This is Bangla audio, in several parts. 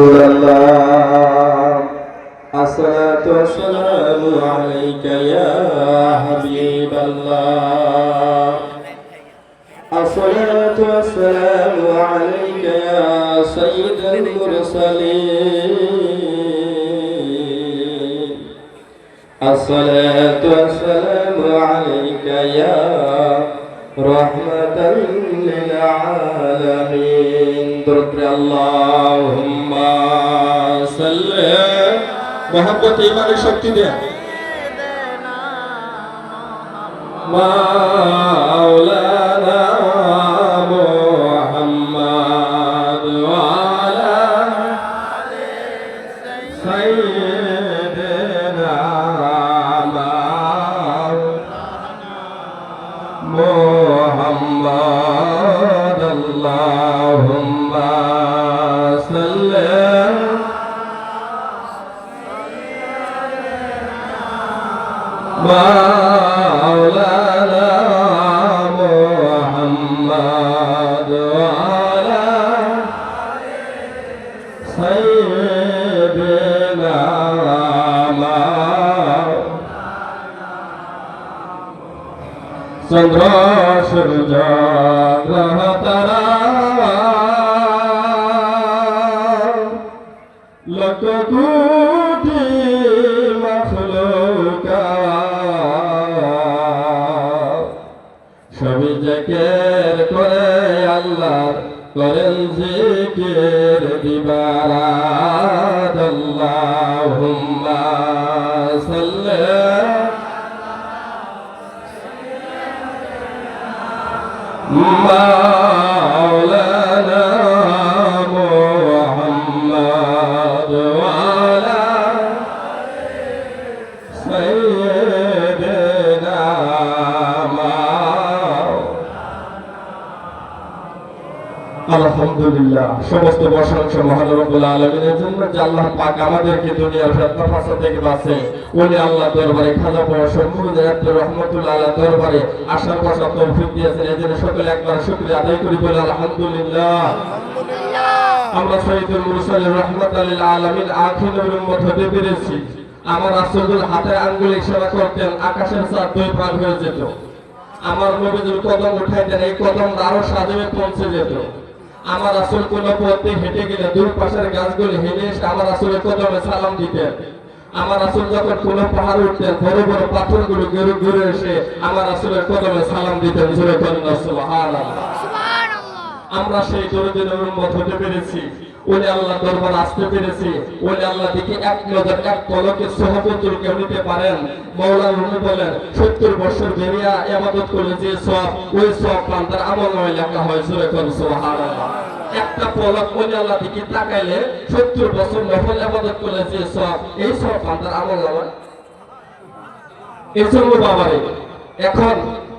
رسول الله الصلاة والسلام عليك يا حبيب الله الصلاة والسلام عليك يا سيد المرسلين الصلاة والسلام عليك يا رحمة للعالمين درد اللهم মহাব্বত ইমানের শক্তি দেন। মাওলানা মোহাম্মদ ওয়ালা সাইয়্যিদিনা মোহাম্মদ আল্লাহুম্মা সাল্লি مولانا محمد وعلى سيدنا চন্দ্র সূর্য গ্রহ তারা করেন জিকির দিবারাত আল্লাহুম্মা সাল্লি আলা আলহামদুলিল্লাহ। সমস্ত প্রশংসা মহান রব্বুল আলামিনের জন্য যে আল্লাহ পাক আমাদেরকে দুনিয়ার ফিতনা ফাসাদ থেকে বাঁচে। ওই আল্লাহ দরবারে খাজা পাওয়া সম্পূর্ণ রহমতুল্লাহ আল্লাহ দরবারে আশার বসা তৌফিক দিয়েছেন। এই জন্য সকলে একবার শুকরিয়া আদায় করি বলে আলহামদুলিল্লাহ। আমরা শহীদুল মুরসালিন রহমতুল্লাহ আলামিন আখির উম্মত হতে পেরেছি। আমার রাসূলুল হাতে আঙ্গুল ইশারা করতেন আকাশের চাঁদ দুই পার হয়ে যেত। আমার নবীজুল কদম উঠাইতেন এই কদম আরও সাজবে পৌঁছে যেত। আমার আসল কোন পথে হেঁটে গেলে দূর পাশের গাছগুলো হেলে এসে আমার আসলে কদমে সালাম দিতেন। আমার আসল যখন কোন পাহাড় উঠতেন বড় বড় পাথরগুলো ঘুরে ঘুরে এসে আমার আসলে কদমে সালাম দিতেন। সুরে করেন আমরা সেই দরদিনের উন্মত হতে পেরেছি। ওলে আল্লাহ দরবার আসতে পেরেছি। ওলে আল্লাহ দিকে এক নজর, এক পলকে সহবতুল কেউ নিতে পারেন। মৌলা রুমি বলেন, সত্তর বছর বেরিয়া এবাদত করলে যে সব, ওই সব পান তার আমল নয় লেখা হয় সুরে সুবহানাল্লাহ। একটা পলক ওলে আল্লাহ দিকে তাকাইলে, সত্তর বছর নফল এবাদত করলে যে সব, এই সব পান তার আমল নয় এই জন্য বাবারে, এখন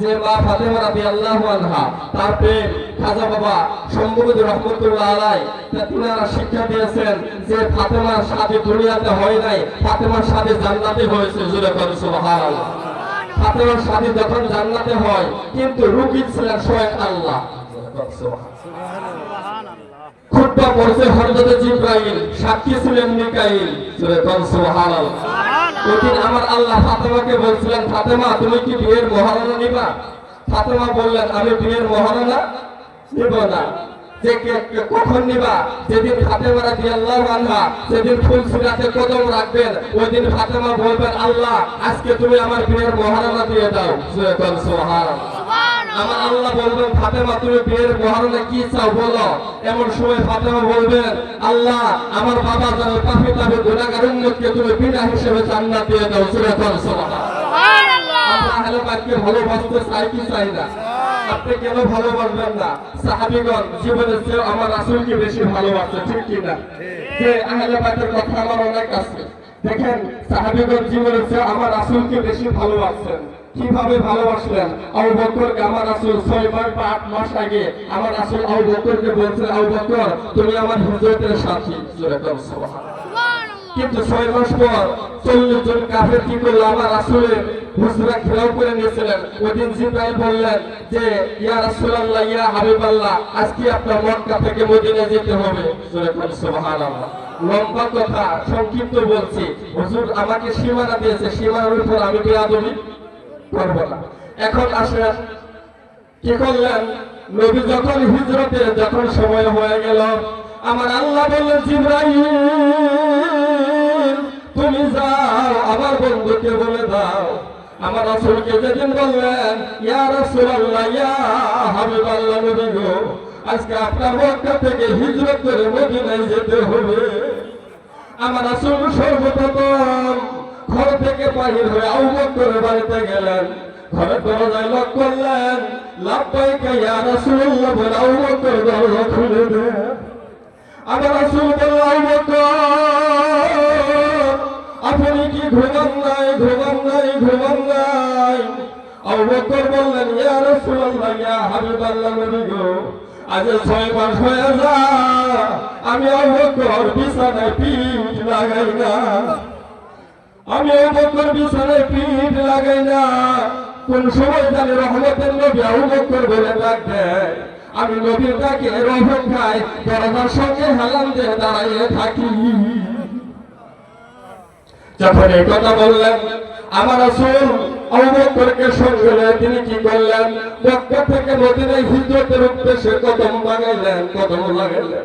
যে মা ফাতেমা রাদিয়াল্লাহু আনহা, তার প্রেম, খাজা বাবা সম্ভবত রহমতুল্লাহ আলাই তিনারা শিক্ষা দিয়েছেন যে ফাতেমার সাথে দুনিয়াতে হয় নাই, ফাতেমার সাথে জান্নাতে হয়েছে, জুরে করে সুবহানাল্লাহ। ফাতেমার সাথে যখন জান্নাতে হয়, কিন্তু রুগী ছিলেন স্বয়ং আল্লাহ। খুতবা পড়ছে হযরত জিব্রাইল, সাক্ষী ছিলেন মিকাইল, জুরে করে সুবহানাল্লাহ। ওদিন আমার আল্লাহ ফাতেমাকে বলছিলেন, ফাতেমা, তুমি কি বিয়ের মহারণা নিবা? ফাতেমা বললেন, আমি বিয়ের মহারণা নিব না। যে কখন নিবা? যেদিন ফাতেমা আল্লাহ আনহা, সেদিন ফুল সিরাতে কদম রাখবেন। ওই দিন ফাতেমা বলবেন, আল্লাহ, আজকে তুমি আমার বিয়ের মহারণা দিয়ে দাও। সুবহানাল্লাহ। আমার আল্লাহ বলবেন ফাতেমা তুমি বিয়ের মহারণে কি চাও বলো? এমন সময় ফাতেমা বলবেন আল্লাহ আমার বাবা যেন পাপি তাবে উম্মতকে তুমি বিনা হিসেবে জান্নাত দিয়ে দাও সূরা কোন সুবহানাল্লাহ। আমরা আহলে বাইতকে ভালোবাসতে চাই কি চাই না? আপনি কেন ভালোবাসবেন না? সাহাবীগণ জীবনের চেয়ে আমার রাসূলকে বেশি ভালোবাসে ঠিক কি না? যে আহলে বাইতের কথা আমার অনেক আছে। দেখেন সাহাবিগণ জীবনে চেয়ে আমার রাসূলকে বেশি ভালোবাসছেন কীভাবে ভালোবাসলেন? আবু বকরকে আমার রাসূল ছয় মাস বা আট মাস আগে আমার রাসূল আবু বকরকে বলছেন, আবু বকর তুমি আমার হিজরতের সাথী। সুবহানাল্লাহ। কিন্তু ছয় মাস পর চল্লিশ জন কাফের কি করল? আমার রাসূলের হুজরা ঘেরাও করে নিয়েছিলেন। ওদিন জিব্রাইল বললেন যে, ইয়া রাসূলুল্লাহ, ইয়া হাবিবাল্লাহ, আজকে আপনার মক্কা থেকে মদিনা যেতে হবে। সুবহানাল্লাহ। লম্বা কথা, সংক্ষিপ্ত বলছি। হুজুর আমাকে সীমানা দিয়েছে। সীমানার উপর আমি বেয়াদবি করব এখন আসেন। কি করলেন? নবী যখন হিজরতে যখন সময় হয়ে গেল, আমার আল্লাহ বললেন, জিব্রাইল, তুমি যাও, আমার বন্ধুকে বলে দাও। আমার রাসূলকে যেদিন বললেন, ইয়া রাসূলুল্লাহ, ইয়া হাবিবাল্লাহ নবী গো, আজকে আপনার মক্কা থেকে হিজরত করে মদিনায় যেতে হবে। আমার রাসূল সর্বপ্রথম ঘর থেকে বাহির হয়ে আবু করে বাড়িতে গেলেন। ঘরের দরজায় লক করলেন। লাব্বাইকা, ইয়া রাসূলুল্লাহ বলে আবু বকর দরজা খুলে দেন। আমার রাসূল আপনি কি ঘুমান নাই? ঘুমান নাই? ঘুমান নাই? আবু বকর বললেন, ইয়া রাসূলুল্লাহ, ইয়া হাবিবাল্লাহ নবী গো, আজ ছয় মাস হয়ে যা। আমি আবু বকর বিছানায় পিঠ লাগাই না। আমি আবু বকর বিছানায় পিঠ লাগাই না। কোন সময় জানি রহমতের নবী আবু বকর বলে দেয়, আমি নবীর ডাকে রহমত খাই দরজার সঙ্গে হেলান দিয়ে দাঁড়াইয়ে থাকি। যখন এই কথা বললেন, আমার আসুন অবকরকে সঙ্গে তিনি কি করলেন? মক্কা থেকে মদিনায় হিজরতের উদ্দেশ্যে কদম লাগাইলেন কদম লাগাইলেন।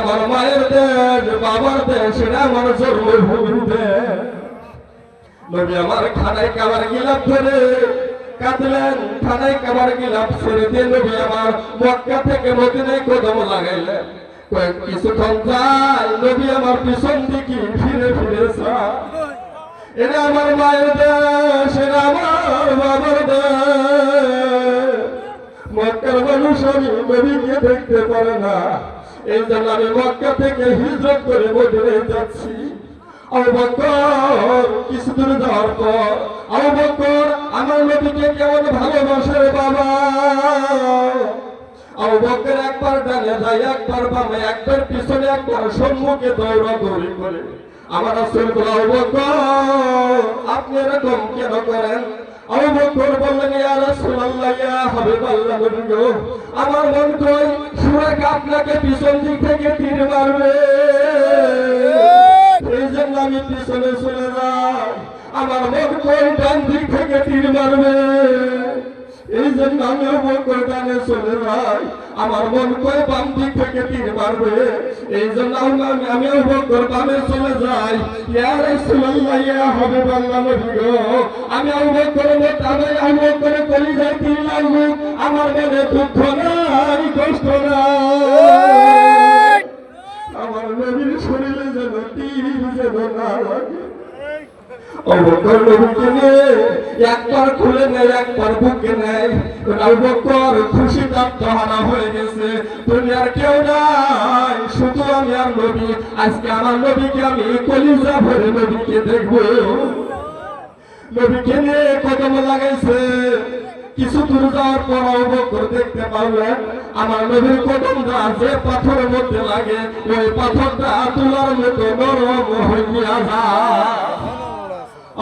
আমার মায়ের দেশ, বাবার দেশ, এটা আমার জন্মভূমির দেশ নবী আমার খানায় কাবার গিলাপ ধরে কাঁদলেন খানায় কাবার গিলাপ ছেড়ে দিয়ে নবী আমার মক্কা থেকে মদিনায় কদম লাগাইলেন। কয়েক কিছুক্ষণ যায়, নবী আমার পিছন দিকে ফিরে ফিরে এটা আমার মায়ের দেশ এটা আমার বাবার দেশ। মক্কার মানুষ আমি নবীকে দেখতে পারে না। এই জন্য আমি মক্কা থেকে হিজরত করে মদিনায় যাচ্ছি। কিছু দূর যাওয়ার পর আবু বকর আমার নবীকে কেমন ভালোবাসে বাবা? আবু বকর একবার ডানে যায়, একবার বামে, একবার পিছনে, একবার সম্মুখে দৌড়া দৌড়ি করে। আমার বকর, আপনি এরকম কেন করেন? আবু বন্ধুর বললেন আমার মন সুরেখ আপনাকে পিছন দিক থেকে তীর মারবে। সেই জন্য আমি পিছনে চলে যাই। আমার বন্ধু ডান দিক থেকে তীর মারবে। এই জন্য আমি বকর ডানে চলে যাই আমার মন কই বাম দিক থেকে তীর মারবে এই জন্য আমি আমি বকর বামে চলে যাই। ইয়া রাসূলুল্লাহ ইয়া হাবিবাল্লাহ নবী গো আমি আবু বকর মোতাবে আবু বকর কলি যাই তীর লাগবে। আমার মনে দুঃখ নাই কষ্ট নাই। আমার নবীর শরীরে যেন তীর যেন না লাগে একবার খুলে নেয়, একবার বুকে খুশি তাপ্তহানা হয়ে গেছে। দুনিয়ার কেউ নাই, শুধু আমি আর নবী। আজকে আমার নবীকে আমি কলিজা ভরে নবীকে দেখব। নবীকে নিয়ে কদম লাগাইছে। কিছু দূর যাওয়ার পর অবকর দেখতে পারলেন আমার নবীর কদমটা যে পাথরের মধ্যে লাগে, ওই পাথরটা তুলার মতো নরম হইয়া যায়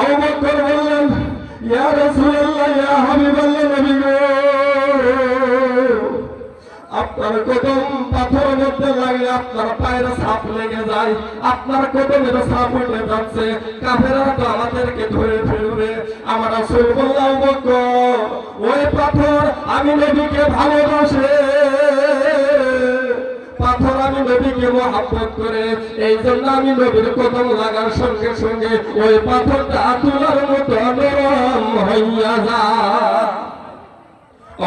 আবু বকর বললেন ইয়া রাসূলুল্লাহ ইয়া হাবিবাল্লাহ নবী আপনার কদম পাথরের মধ্যে লাগলে আপনার পায়ের সাপ লেগে যায়। আপনার কদমের সাপ উঠে যাচ্ছে। কাফেরা তো আমাদেরকে ধরে ফেলবে। আমার রাসূল বললাম ওই পাথর আমি নবীকে ভালোবাসে। পাথর আমি নবীকে মহাপত করে এই জন্য আমি নবীর কদম লাগার সঙ্গে সঙ্গে ওই পাথরটা তোলার মতো নরম হইয়া যায়।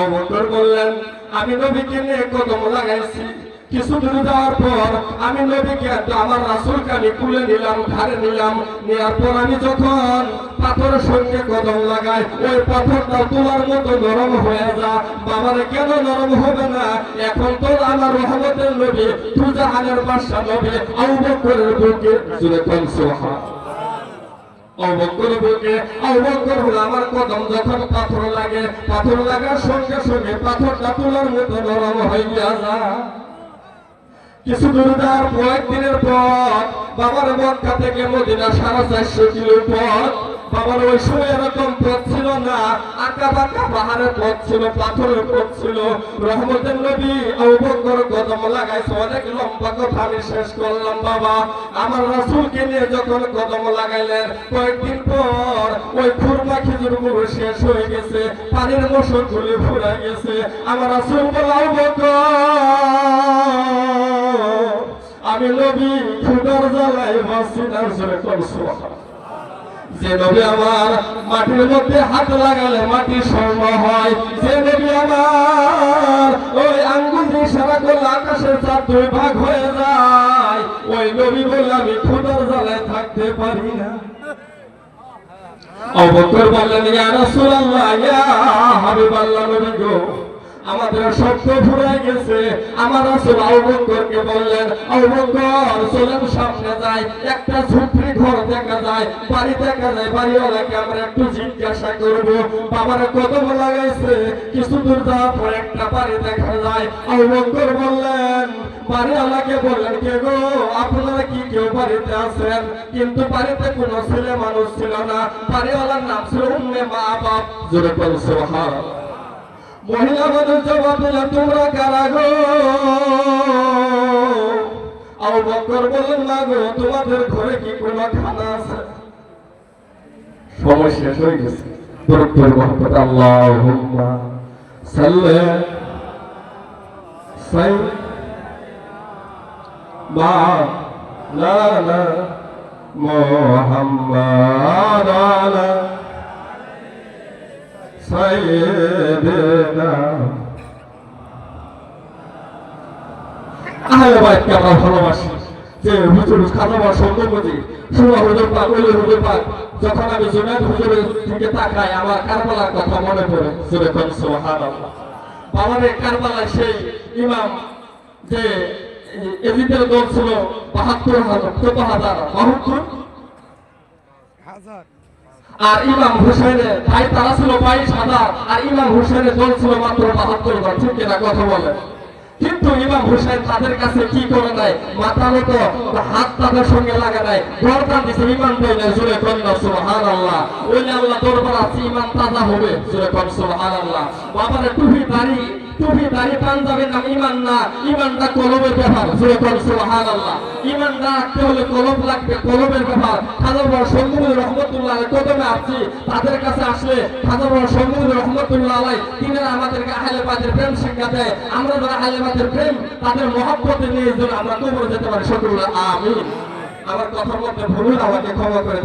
অবতর বললেন, আমি নবীকে নিয়ে কদম লাগাইছি। কিছু দূর যাওয়ার পর আমি নবীকে আমার রাসুলকে আমি খুলে নিলাম ঘাড়ে নিলাম। নেওয়ার পর আমি যখন পাথরের সঙ্গে কদম লাগাই, ওই পাথরটা তোলার মতো নরম হয়ে যা। বাবারে, কেন নরম হবে না? এখন তো আমার রহমতের নবী তু জাহানের বাদশা নবী, আবু বকরের বুকে, জুড়ে কোন সুবহান অবকর বুকে অবকর হলো আমার কদম, যখন পাথর লাগে, পাথর লাগার সঙ্গে সঙ্গে পাথরটা তোলার মতো নরম হইয়া যায়। কিছু দূর যাওয়ার কয়েকদিনের পর বাবার মক্কা থেকে মদিনা সাড়ে চারশো কিলো পথ। বাবার ওই সময় এরকম পথ ছিল না, আঁকা বাঁকা পাহাড়ের পথ ছিল, পাথরের পথ ছিল। রহমতের নবী অবকর কদম লাগাইছে, অনেক লম্বা কথা আমি শেষ করলাম, বাবা। আমার রাসূলকে নিয়ে যখন কদম লাগাইলেন, কয়েকদিন পর ওই খুরমা খেজুরগুলো শেষ হয়ে গেছে, পানির মশন গুলি ফুরা গেছে। আমার রাসূল বলে অবকর আমি নবী খুদার জ্বালাই বাসি না জোরে যে নবী আমার মাটির মধ্যে হাত লাগালে মাটি স্বর্ণ হয়, যে নবী আমার ওই আঙ্গুল দিয়ে সারা করলে আকাশের চার দুই ভাগ হয়ে যায়, ওই নবী বলে আমি খুদার জ্বালায় থাকতে পারি না। অবকর বললেন, ইয়া রাসূলুল্লাহ, ইয়া হাবিবাল্লাহ নবী গো। আমাদের শব্দ ফুরাই গেছে। আমার রাসূল আবু বকরকে বললেন বকর চলেন, সামনে যাই। একটা ঝুপড়ি ঘর দেখা যায়। বাড়ি দেখা যায়। বাড়িওয়ালাকে আমরা একটু জিজ্ঞাসা করব, বাবার কদম লাগাইছে? কিছু দূর যাওয়ার পর একটা বাড়ি দেখা যায়। বকর বললেন, বাড়িওয়ালাকে বললেন, কে গো, আপনারা কি কেউ বাড়িতে আছেন? কিন্তু বাড়িতে কোনো ছেলে মানুষ ছিল না। বাড়িওয়ালার নাম ছিল উম্মে মা বাপ জোরে বল সুবহানাল্লাহ। মহিলা মানুষ জবাব দিলে তোমরা কারা গো আবু বকর না গো তোমাদের ঘরে কি কোনো খানা আছে সময় শেষ হয়ে গেছে। দরুদ মোহাম্মদ আল্লাহুম্মা সাই মা লা লা মুহাম্মাদ আলা আমরা হুজুর হুজুর হুজুর কারবালার কথা মনে পড়ে সুরে কোন সুবহানাল্লাহ বাবারে কারবালায় সেই ইমাম যে এজিদের দল ছিল বাহাত্তর হাজার চোদ্দ হাজার বাহাত্তর আর ইমাম হুসেনের ভাই তারা ছিল বাইশ হাজার আর ইমাম হুসেনের দল ছিল মাত্র বাহাত্তর জন, ঠিক কিনা কথা বলে কিন্তু ইমাম হুসেন তাদের কাছে কি করে নাই মাথা মতো হাত তাদের সঙ্গে লাগা নাই গরদান দিছে, ইমান বইলে জুড়ে কন্যা সুবহান আল্লাহ ওইলে আল্লাহ দরবার আছে, ইমান তাজা হবে জুড়ে কন সুবহান আল্লাহ বাবার টুপি দাড়ি টুপি দাড়ি পাঞ্জাবের নাম ইমান না, ইমানটা কলমের ব্যাপার সুবহান আল্লাহ ইমান না রাখতে হলে? কলম লাগবে কলমের ব্যাপার রহমতুল্লাহ কদমে আসছি, তাদের কাছে আসলে বড় সম্মুখে রহমতুল্লাহ আলাই আমাদেরকে আহলে বাদের প্রেম শিক্ষা দেয় আমরা যারা আহলে প্রেম, তাদের মহব্বতে নিয়ে যেন আমরা কবরে যেতে পারি। সকল আমিন। আমার কথার মধ্যে ভুল আমাকে ক্ষমা করে